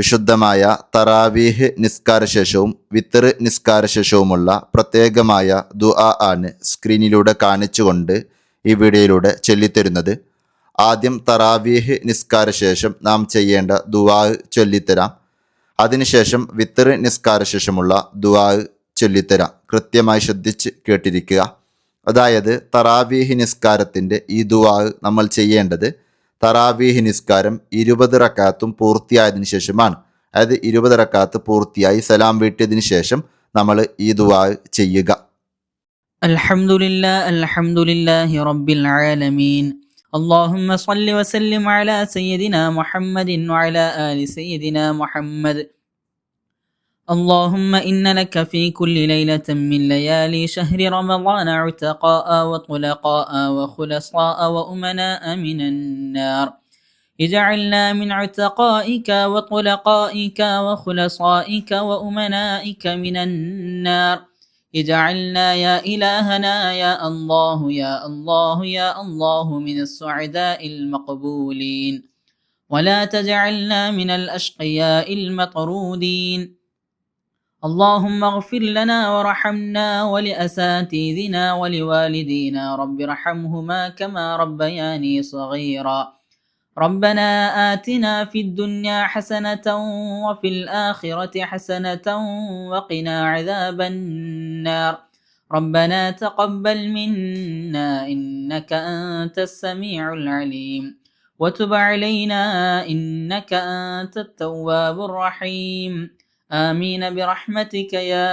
വിശുദ്ധമായ തറാവീഹ് നിസ്കാരശേഷവും വിത്തർ നിസ്കാരശേഷവുമുള്ള പ്രത്യേകമായ ദുആ ആണ് സ്ക്രീനിലൂടെ കാണിച്ചുകൊണ്ട് ഈ വീഡിയോയിലൂടെ ചൊല്ലിത്തരുന്നത്. ആദ്യം തറാവീഹ് നിസ്കാരശേഷം നാം ചെയ്യേണ്ട ദുവാ ചൊല്ലിത്തരാം. അതിനുശേഷം വിത്തർ നിസ്കാരശേഷമുള്ള ദുവാ ചൊല്ലിത്തരാം. കൃത്യമായി ശ്രദ്ധിച്ച് കേട്ടിരിക്കുക. അതായത് തറാവീഹ് നിസ്കാരത്തിന്റെ ഈ ദുവാ നമ്മൾ ചെയ്യേണ്ടത് തറാവീഹ് നിസ്കാരം ഇരുപത് റക്കാത്തും പൂർത്തിയായതിനു ശേഷമാണ് അതായത് ഇരുപത് റക്കാത്ത് പൂർത്തിയായി സലാം വീട്ടിയതിനു ശേഷം നമ്മൾ ഈ ദുആ ചെയ്യുക الحمد لله الحمد لله رب العالمين اللهم صل وسلم على سيدنا محمد وعلى آل سيدنا محمد اللهم إن لك في كل ليلة من ليالي شهر رمضان عتقاء وطلقاء وخلصاء وأمناء من النار. اجعلنا من عتقائك وطلقائك وخلصائك وأمنائك من النار. اجعلنا يا إلهنا يا الله يا الله يا الله من السعداء المقبولين. ولا تجعلنا من الأشقياء المطرودين. اللهم اغفر لنا ورحمنا ولأساتذنا ولوالدينا رب ارحمهما كما ربياني صغيرا. ربنا آتنا في الدنيا حسنة وفي الآخرة حسنة وقنا عذاب النار. ربنا تقبل منا إنك أنت السميع العليم. وتب علينا إنك أنت التواب الرحيم. آمين برحمتك يا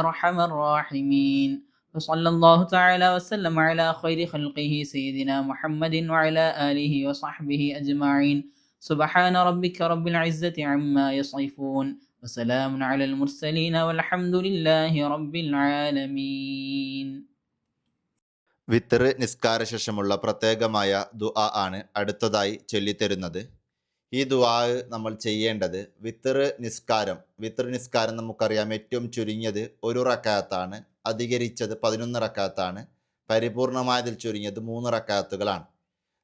أرحم الراحمين وصلى الله تعالى وسلم على خير خلقه سيدنا محمد وعلى آله وصحبه أجمعين سبحان ربك رب العزة عما يصفون وسلام على المرسلين والحمد لله رب العالمين വിത്തർ നിസ്കാരശേഷമുള്ള പ്രത്യേകമായ ദുആ ആണ് അടുത്തതായി ചൊല്ലിത്തരുന്നത് ഈ ദുആ നമ്മൾ ചെയ്യേണ്ടത് വിത്തർ നിസ്കാരം. വിത്തർ നിസ്കാരം നമുക്കറിയാം ഏറ്റവും ചുരുങ്ങിയത് ഒരു റക്കാത്താണ് അധികരിച്ചത് പതിനൊന്ന് റക്കാത്താണ് പരിപൂർണമായതിൽ ചുരുങ്ങിയത് മൂന്ന് റക്കാത്തുകളാണ്.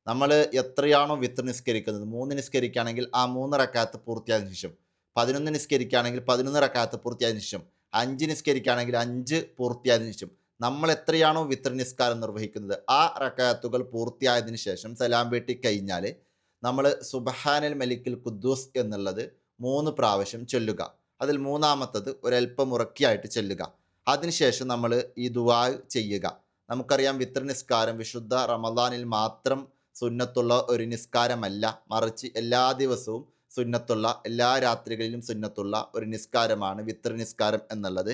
നമ്മൾ എത്രയാണോ വിത്തർ നിസ്കരിക്കുന്നത് മൂന്ന് നിസ്കരിക്കുകയാണെങ്കിൽ ആ മൂന്ന് റക്കാത്ത് പൂർത്തിയായതിനു ശേഷം പതിനൊന്ന് നിസ്കരിക്കുകയാണെങ്കിൽ പതിനൊന്ന് റക്കാത്ത് പൂർത്തിയായതിനു ശേഷം അഞ്ച് നിസ്കരിക്കുകയാണെങ്കിൽ അഞ്ച് പൂർത്തിയായതിനു ശേഷം നമ്മൾ എത്രയാണോ വിത്തർ നിസ്കാരം നിർവഹിക്കുന്നത് ആ റക്കാത്തുകൾ പൂർത്തിയായതിനു ശേഷം സലാം വീട്ടി കഴിഞ്ഞാൽ നമ്മൾ സുബഹാനൽ മലിക്കിൽ ഖുദ്ദൂസ് എന്നുള്ളത് മൂന്ന് പ്രാവശ്യം ചൊല്ലുക. അതിൽ മൂന്നാമത്തത് ഒരല്പം ഉറക്കിയായിട്ട് ചൊല്ലുക. അതിനുശേഷം നമ്മൾ ഈ ദുവാ ചെയ്യുക. നമുക്കറിയാം വിത്ര നിസ്കാരം വിശുദ്ധ റമദാനിൽ മാത്രം സുന്നത്തുള്ള ഒരു നിസ്കാരമല്ല. മറിച്ച് എല്ലാ ദിവസവും സുന്നത്തുള്ള എല്ലാ രാത്രികളിലും സുന്നത്തുള്ള ഒരു നിസ്കാരമാണ് വിത്ര നിസ്കാരം എന്നുള്ളത്.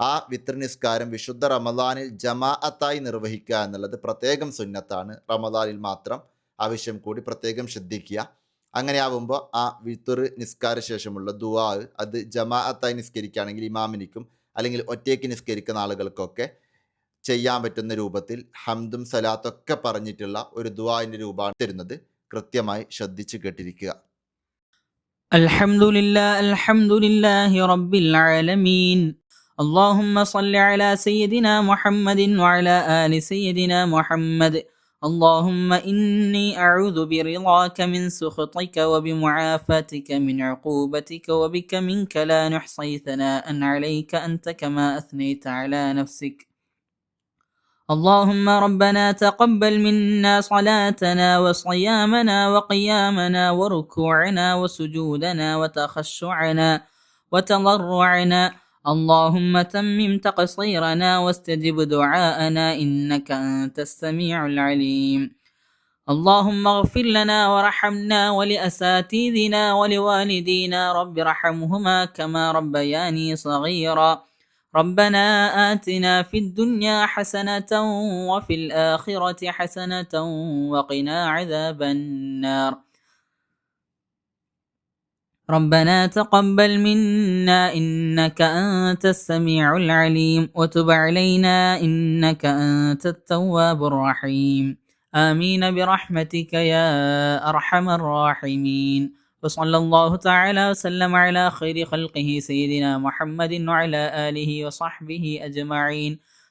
ആ വിത്ര നിസ്കാരം വിശുദ്ധ റമദാനിൽ ജമാഅത്തായി നിർവഹിക്കുക എന്നുള്ളത് പ്രത്യേകം സുന്നത്താണ്. റമദാനിൽ മാത്രം ആവശ്യം കൂടി പ്രത്യേകം ശ്രദ്ധിക്കുക അങ്ങനെ ആവുമ്പോൾ ആ വിത്തുർ നിസ്കാര ശേഷമുള്ള ദുവാ അത് ജമാഅത്തായി നിസ്കരിക്കുകയാണെങ്കിൽ ഇമാമിനിക്കും അല്ലെങ്കിൽ ഒറ്റയ്ക്ക് നിസ്കരിക്കുന്ന ആളുകൾക്കൊക്കെ ചെയ്യാൻ പറ്റുന്ന രൂപത്തിൽ ഹംദും സലാത്തൊക്കെ പറഞ്ഞിട്ടുള്ള ഒരു ദുവാവിൻ്റെ രൂപമാണ് തരുന്നത് കൃത്യമായി ശ്രദ്ധിച്ച് കേട്ടിരിക്കുക الحمد لله الحمد لله رب العالمين اللهم صل على سيدنا محمد وعلى آل سيدنا محمد اللهم إني أعوذ برضاك من سخطك وبمعافاتك من عقوبتك وبك منك لا نحصي ثناء عليك أنت كما أثنيت على نفسك. اللهم ربنا تقبل منا صلاتنا وصيامنا وقيامنا وركوعنا وسجودنا وتخشعنا وتضرعنا اللهم تمم تقصيرنا واستجب دعاءنا إنك أنت السميع العليم. اللهم اغفر لنا ورحمنا ولأساتذنا ولوالدينا رب ارحمهما كما ربياني صغيرا. ربنا آتنا في الدنيا حسنة وفي الآخرة حسنة وقنا عذاب النار. ربنا تقبل منا إنك أنت السميع العليم وتب علينا إنك أنت التواب الرحيم. آمين برحمتك يا أرحم الراحمين. وصلى الله تعالى وسلم على خير خلقه سيدنا محمد وعلى آله وصحبه أجمعين.